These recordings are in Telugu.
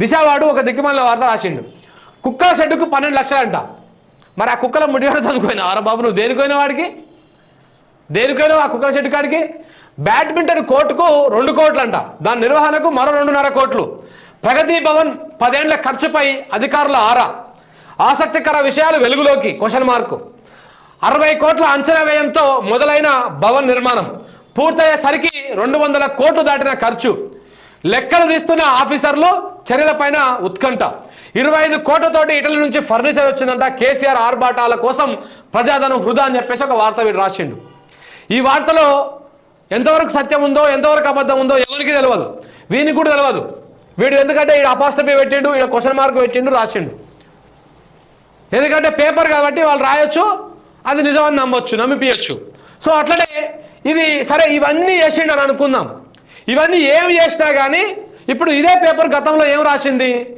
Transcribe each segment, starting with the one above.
దిశవాడు ఒక దిక్కుమాల వార్త రాసిండు. కుక్కల షెడ్డుకు పన్నెండు లక్షలంట. మరి ఆ కుక్కల ముడివాడు తనుకోయినా అరే బాబు నువ్వు దేనికోయినా వాడికి? దేనికైనా ఆ కుక్కల షెడ్డు కాడికి? బ్యాడ్మింటన్ కోర్టుకు రెండు కోట్లు అంట దాని నిర్వహణకు మరో రెండున్నర కోట్లు. ప్రగతి భవన్ పదేండ్ల ఖర్చుపై అధికారుల ఆరా. ఆసక్తికర విషయాలు వెలుగులోకి క్వశ్చన్ మార్కు. అరవై కోట్ల అంచనా వ్యయంతో మొదలైన భవన్ నిర్మాణం. పూర్తయ్యేసరికి రెండు వందల కోట్లు దాటిన ఖర్చు. లెక్కలు తీస్తున్న ఆఫీసర్లు చర్యలపైన ఉత్కంఠ. ఇరవై ఐదు కోట్లతోటి ఇటలీ నుంచి ఫర్నిచర్ వచ్చిందంట కేసీఆర్ ఆర్భాటాల కోసం ప్రజాధనం హృదా అని చెప్పేసి ఒక వార్త వీడు రాసిండు. ఈ వార్తలో ఎంతవరకు సత్యం ఉందో ఎంతవరకు అబద్ధం ఉందో ఎవరికి తెలియదు వీనికి కూడా తెలియదు వీడు ఎందుకంటే ఈడ అపాస్టపీ పెట్టిండు ఈడ క్వశ్చన్ మార్క్ పెట్టిండు రాసిండు. ఎందుకంటే పేపర్ కాబట్టి వాళ్ళు రాయొచ్చు అది నిజమని నమ్మొచ్చు నమ్మిపియచ్చు. సో అట్లనే ఇది సరే ఇవన్నీ చేసిండు అని అనుకుందాం. ఇవన్నీ ఏం చేసినా కానీ ఇప్పుడు ఇదే పేపర్ గతంలో ఏం రాసింది?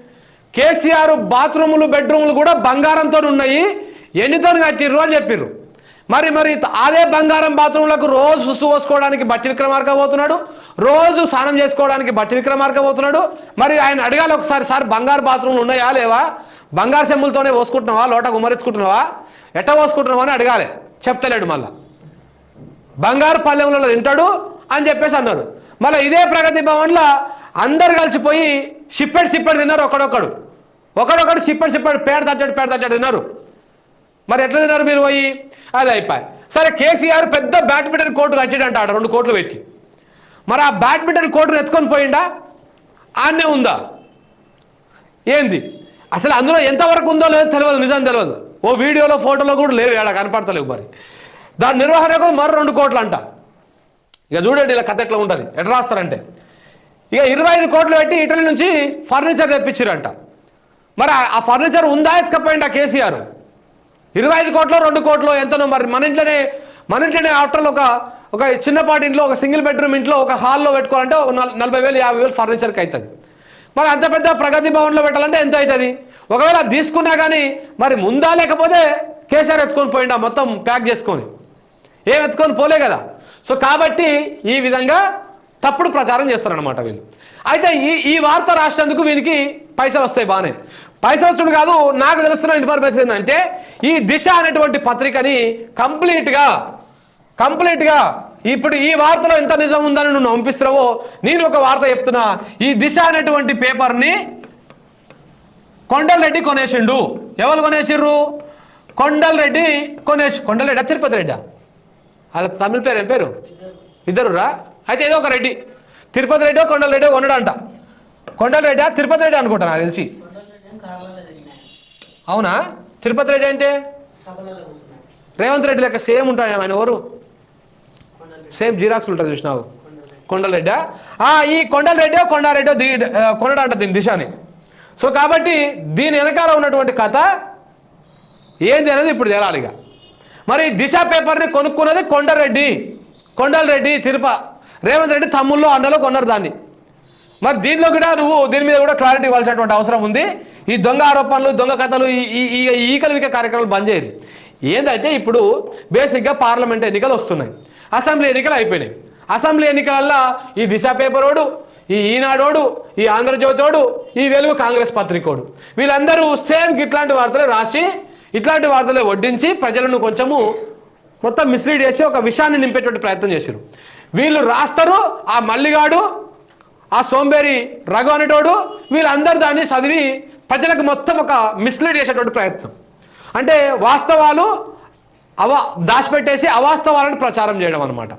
కేసీఆర్ బాత్రూములు బెడ్రూములు కూడా బంగారంతో ఉన్నాయి. ఎన్నితో కట్టిర్రు అని చెప్పిర్రు. మరి మరి అదే బంగారం బాత్రూంలకు రోజు సుసు పోసుకోవడానికి బట్టి విక్రమార్క పోతున్నాడు. రోజు స్నానం చేసుకోవడానికి బట్టి విక్రమార్క పోతున్నాడు. మరి ఆయన అడగాలి ఒకసారి సార్ బంగారు బాత్రూమ్లు ఉన్నాయా లేవా? బంగారు సెమ్ములతోనే పోసుకుంటున్నావా? లోట గుమ్మరించుకుంటున్నావా? ఎట్ట పోసుకుంటున్నావా? అని అడగాలి. చెప్తలేడు మళ్ళా. బంగారు పల్లెంలో తింటాడు అని చెప్పేసి అన్నారు. మళ్ళీ ఇదే ప్రగతి భవన్లో అందరు కలిసిపోయి షిప్పెడ్ షిప్పెడ్ తిన్నారు ఒకడొక్కడు ఒకడొకడు షిప్పెడ్ షిప్పెడ్ పేడ తట్టాడు పేడ తట్టాడు తిన్నారు. మరి ఎట్లా తిన్నారు మీరు పోయి? అది అయిపోయి. సరే కేసీఆర్ పెద్ద బ్యాడ్మింటన్ కోర్టు కట్టాడంట ఆడ రెండు కోట్లు పెట్టి. మరి ఆ బ్యాడ్మింటన్ కోర్టును ఎత్తుకొని పోయిండా? ఆనే ఉందా? ఏంది? అసలు అందులో ఎంతవరకు ఉందో లేదో తెలియదు నిజం తెలియదు. ఓ వీడియోలో ఫోటోలో కూడా లేవు ఆడ కనపడతలేవు మరి. దాని నిర్వహణకు మరో రెండు కోట్లు అంట ఇక చూడండి ఇలా కథ ఎట్లా ఉంటుంది. ఎట్లా రాస్తారంటే ఇక ఇరవై ఐదు కోట్లు పెట్టి ఇటలీ నుంచి ఫర్నిచర్ తెప్పించారంట. మరి ఆ- ఫర్నిచర్ ఉందా ఎత్తుకపోయింది ఆ కేసీఆర్? ఇరవై ఐదు కోట్లు రెండు కోట్లు ఎంతనో మరి మన ఇంట్లోనే మన ఇంట్లోనే ఆఫ్టర్ ఒక ఒక చిన్నపాటి ఇంట్లో ఒక సింగిల్ బెడ్రూమ్ ఇంట్లో ఒక హాల్లో పెట్టుకోవాలంటే ఒక నలభై వేలు యాభై వేలు ఫర్నిచర్కి అవుతుంది మరి అంత పెద్ద ప్రగతి భవన్లో పెట్టాలంటే ఎంత అవుతుంది ఒకవేళ తీసుకున్నా కానీ మరి ముందా లేకపోతే కేసీఆర్ ఎత్తుకొని పోయిండా మొత్తం ప్యాక్ చేసుకొని? ఏం ఎత్తుకొని పోలే కదా. సో కాబట్టి ఈ విధంగా తప్పుడు ప్రచారం చేస్తారనమాట వీళ్ళు. అయితే ఈ ఈ వార్త రాసినందుకు వీనికి పైసలు వస్తాయి బాగానే. పైసలు వచ్చుడు కాదు నాకు తెలుస్తున్న ఇన్ఫర్మేషన్ ఏంటంటే ఈ దిశ అనేటువంటి పత్రికని కంప్లీట్గా కంప్లీట్గా ఇప్పుడు ఈ వార్తలో ఎంత నిజం ఉందని నువ్వు పంపిస్తున్నావో నేను ఒక వార్త చెప్తున్నా. ఈ దిశ అనేటువంటి పేపర్ని కొండలరెడ్డి కొనేసిండు. ఎవరు కొనేసిర్రు? కొండలరెడ్డి కొనేసి కొండలరెడ్డి తిరుపతి రెడ్డా? వాళ్ళ తమిళ పేరు ఏం పేరు? ఇద్దరు రా అయితే ఏదో ఒక రెడ్డి తిరుపతి రెడ్డో కొండల రెడ్డో కొనడంట కొండల రెడ్డా తిరుపతి రెడ్డి అనుకుంటా నాకు తెలిసి. అవునా? తిరుపతి రెడ్డి అంటే? రేవంత్ రెడ్డి లెక్క సేమ్ ఉంటాడు ఆయన ఎవరు? సేమ్ జిరాక్స్ ఉంటుంది చూసినావు. కొండలరెడ్డా ఆ, ఈ కొండలరెడ్డో కొండారెడ్డో దీ కొనడంట దీని దిశని. సో కాబట్టి దీని వెనకాల ఉన్నటువంటి కథ ఏంది అనేది ఇప్పుడు తేలాలి ఇక. మరి దిశ పేపర్ని కొనుక్కున్నది కొండరెడ్డి. కొండలరెడ్డి తిరుప రేవంత్ రెడ్డి తమ్ముళ్ళు అన్నలో కొన్నారు దాన్ని. మరి దీంట్లో కూడా నువ్వు దీని మీద కూడా క్లారిటీ ఇవ్వాల్సినటువంటి అవసరం ఉంది. ఈ దొంగ ఆరోపణలు దొంగ కథలు ఈ ఈ ఈకలు విక కార్యక్రమాలు బంద్ చేయరు. ఏంటంటే ఇప్పుడు బేసిక్గా పార్లమెంట్ ఎన్నికలు వస్తున్నాయి. అసెంబ్లీ ఎన్నికలు అయిపోయినాయి. అసెంబ్లీ ఎన్నికలల్లో ఈ దిశ పేపరోడు ఈ ఈనాడోడు ఈ ఆంధ్రజ్యోతోడు ఈ వెలుగు కాంగ్రెస్ పత్రికోడు. వీళ్ళందరూ సేమ్ ఇట్లాంటి వార్తలే రాసి ఇట్లాంటి వార్తలే వడ్డించి ప్రజలను కొంచెము మొత్తం మిస్లీడ్ చేసి ఒక విషయాన్ని నింపేటువంటి ప్రయత్నం చేశారు వీళ్ళు రాస్తారు ఆ మల్లిగాడు ఆ సోంబేరి రఘు అనేటోడు వీళ్ళందరూ దాన్ని చదివి ప్రజలకు మొత్తం ఒక మిస్లీడ్ చేసేటువంటి ప్రయత్నం. అంటే వాస్తవాలు అవ దాచిపెట్టేసి అవాస్తవాలను ప్రచారం చేయడం అనమాట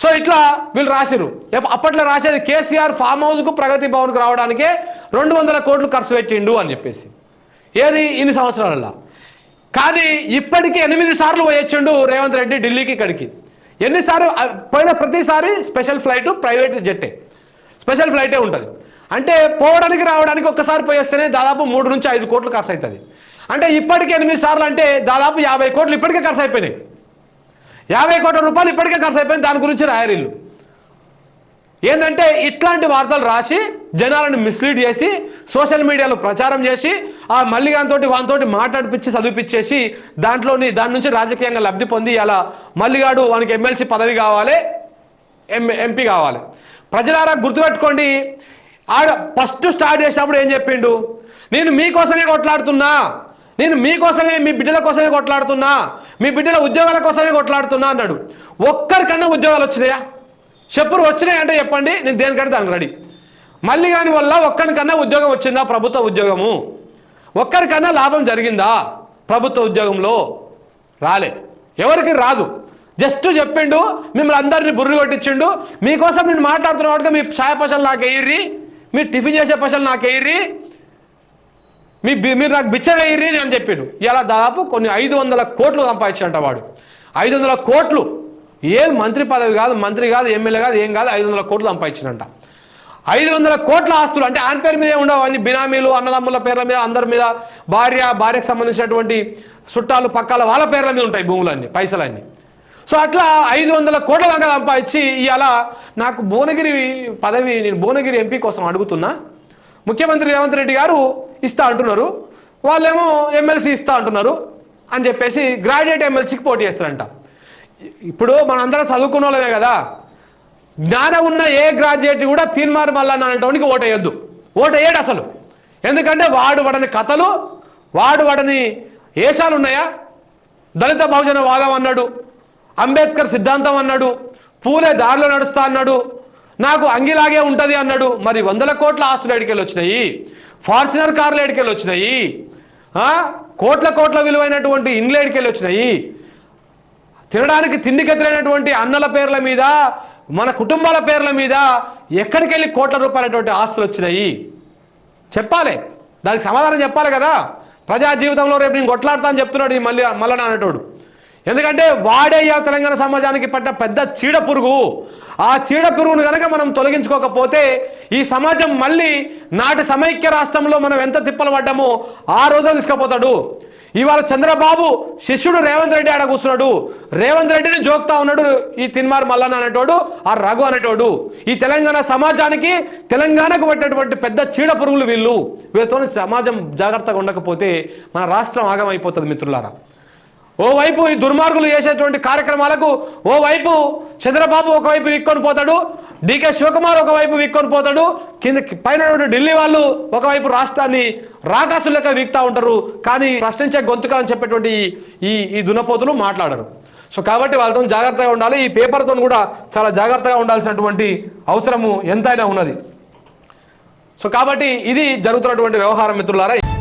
సో ఇట్లా వీళ్ళు రాసిరు అప్పట్లో రాసేది కేసీఆర్ ఫామ్ హౌస్కు ప్రగతి భవన్కు రావడానికే రెండు వందల కోట్లు ఖర్చు పెట్టిండు అని చెప్పేసి. ఏది? ఇన్ని సంవత్సరాలలో. కానీ ఇప్పటికీ ఎనిమిది సార్లు పోయొచ్చిండు రేవంత్ రెడ్డి ఢిల్లీకి ఇక్కడికి. ఎన్నిసార్లు పోయిన ప్రతిసారి స్పెషల్ ఫ్లైట్ ప్రైవేట్ జెట్టే. స్పెషల్ ఫ్లైటే ఉంటుంది. అంటే పోవడానికి రావడానికి ఒక్కసారి పోయేస్తేనే దాదాపు మూడు నుంచి ఐదు కోట్లు ఖర్చు అవుతుంది అంటే ఇప్పటికి ఎనిమిది సార్లు అంటే దాదాపు యాభై కోట్లు ఇప్పటికే ఖర్చు అయిపోయినాయి యాభై కోట్ల రూపాయలు ఇప్పటికే ఖర్చు అయిపోయింది దాని గురించి రాయరీళ్ళు ఏంటంటే ఇట్లాంటి వార్తలు రాసి జనాలను మిస్లీడ్ చేసి సోషల్ మీడియాలో ప్రచారం చేసి ఆ మల్లిగాంతోటి వానితోటి మాట్లాడిపించి చదివిపించేసి దాంట్లోని దాని నుంచి రాజకీయంగా లబ్ధి పొంది అలా మల్లిగాడు వానికి ఎమ్మెల్సీ పదవి కావాలి ఎం ఎంపీ కావాలి. ప్రజలారా గుర్తుపెట్టుకోండి ఆడ ఫస్ట్ స్టార్ట్ చేసినప్పుడు ఏం చెప్పిండు? నేను మీకోసమే కొట్లాడుతున్నా. నేను మీకోసమే మీ బిడ్డల కోసమే కొట్లాడుతున్నా. మీ బిడ్డల ఉద్యోగాల కోసమే కొట్లాడుతున్నా అన్నాడు. ఒక్కరికన్నా ఉద్యోగాలు వచ్చినాయా? చెప్పురు వచ్చినాయి అంటే చెప్పండి నేను దేనికంటే దానికి రెడీ. మళ్ళీ కాని వల్ల ఒక్కరికన్నా ఉద్యోగం వచ్చిందా? ప్రభుత్వ ఉద్యోగము. ఒక్కరికన్నా లాభం జరిగిందా? ప్రభుత్వ ఉద్యోగంలో రాలే. ఎవరికి రాదు. జస్ట్ చెప్పిండు మిమ్మల్ని అందరినీ బుర్రు కొట్టించిండు. మీకోసం నేను మాట్లాడుతున్న మీ ఛాయ పశలు నాకు వేయర్రి మీ టిఫిన్ చేసే పశలు నాకు వేయర్రి మీ బి- మీరు నాకు బిచ్చవేయర్రి అని చెప్పిండు. ఇలా దాదాపు కొన్ని ఐదు వందల కోట్లు సంపాదించంట వాడు. ఐదు వందల కోట్లు. ఏ మంత్రి పదవి కాదు మంత్రి కాదు ఎమ్మెల్యే కాదు ఏం కాదు ఐదు వందల కోట్లు సంపాదించినంట ఐదు వందల కోట్ల ఆస్తులు అంటే ఆయన పేరు మీద ఉండవు అన్ని బినామీలు అన్నదమ్ముల పేర్ల మీద అందరి మీద భార్య భార్యకు సంబంధించినటువంటి చుట్టాలు పక్కల వాళ్ళ పేర్ల మీద ఉంటాయి భూములన్నీ పైసలన్నీ. సో అట్లా ఐదు వందల కోట్ల దాకా సంపాదించి ఇవాళ నాకు భువనగిరి పదవి నేను భువనగిరి ఎంపీ కోసం అడుగుతున్నా. ముఖ్యమంత్రి రేవంత్ రెడ్డి గారు ఇస్తా అంటున్నారు. వాళ్ళేమో ఎమ్మెల్సీ ఇస్తా అంటున్నారు అని చెప్పేసి గ్రాడ్యుయేట్ ఎమ్మెల్సీకి పోటీ చేస్తారంట. ఇప్పుడు మనందరం చదువుకున్న వాళ్ళమే కదా. జ్ఞానం ఉన్న ఏ గ్రాడ్యుయేట్ కూడా తీన్మార్ మల్లన్న అనేటోనికి ఓటు వేయొద్దు ఓటు వేయడు అసలు. ఎందుకంటే వాడు వాడని కథలు వాడు వాడని ఏషాలు ఉన్నాయా? దళిత బహుజన వాదం అన్నాడు అంబేద్కర్ సిద్ధాంతం అన్నాడు పూలే దారిలో నడుస్తా అన్నాడు నాకు అంగిలాగే ఉంటుంది అన్నాడు. మరి వందల కోట్ల ఆస్తులు ఎడికెళ్ళి వచ్చినాయి? ఫార్చునర్ కార్లు ఎడికెళ్ళి వచ్చినాయి? కోట్ల కోట్ల విలువైనటువంటి ఇండ్లు ఎడికెళ్ళి వచ్చినాయి? తినడానికి తిండికెత్తలైనటువంటి అన్నల పేర్ల మీద మన కుటుంబాల పేర్ల మీద ఎక్కడికి వెళ్ళి కోట్ల రూపాయలటువంటి ఆస్తులు వచ్చినాయి? చెప్పాలి. దానికి సమాధానం చెప్పాలి కదా. ప్రజా జీవితంలో రేపు నేను కొట్లాడతా అని చెప్తున్నాడు ఈ మళ్ళీ మల్లన అనేటోడు. ఎందుకంటే వాడేయ తెలంగాణ సమాజానికి పడ్డ పెద్ద చీడ పురుగు. ఆ చీడ పురుగును కనుక మనం తొలగించుకోకపోతే ఈ సమాజం మళ్ళీ నాటి సమైక్య రాష్ట్రంలో మనం ఎంత తిప్పలు పడ్డామో ఆ రోజు తీసుకుపోతాడు. ఇవాళ చంద్రబాబు శిష్యుడు రేవంత్ రెడ్డి ఆడ కూర్చున్నాడు. రేవంత్ రెడ్డిని జోక్తా ఉన్నాడు ఈ తిన్మార్ మల్లన్న అనేటోడు ఆ రఘు అనేటోడు. ఈ తెలంగాణ సమాజానికి తెలంగాణకు పట్టినటువంటి పెద్ద చీడ పురుగులు వీళ్ళు. వీళ్ళతో సమాజం జాగ్రత్తగా ఉండకపోతే మన రాష్ట్రం ఆగమైపోతుంది మిత్రులారా. ఓవైపు ఈ దుర్మార్గులు చేసేటువంటి కార్యక్రమాలకు ఓవైపు చంద్రబాబు ఒకవైపు విక్కొని పోతాడు డికే శివకుమార్ ఒకవైపు విక్కొని పోతాడు కింద పైన ఢిల్లీ వాళ్ళు ఒకవైపు రాష్ట్రాన్ని రాకాసు లెక్క వీక్తా ఉంటారు. కానీ ప్రశ్నించే గొంతుకాలని చెప్పేటువంటి ఈ- ఈ ఈ దున్నపోతులు మాట్లాడరు. సో కాబట్టి వాళ్ళతో జాగ్రత్తగా ఉండాలి. ఈ పేపర్తో కూడా చాలా జాగ్రత్తగా ఉండాల్సినటువంటి అవసరము ఎంతైనా ఉన్నది. సో కాబట్టి ఇది జరుగుతున్నటువంటి వ్యవహారం మిత్రులారా.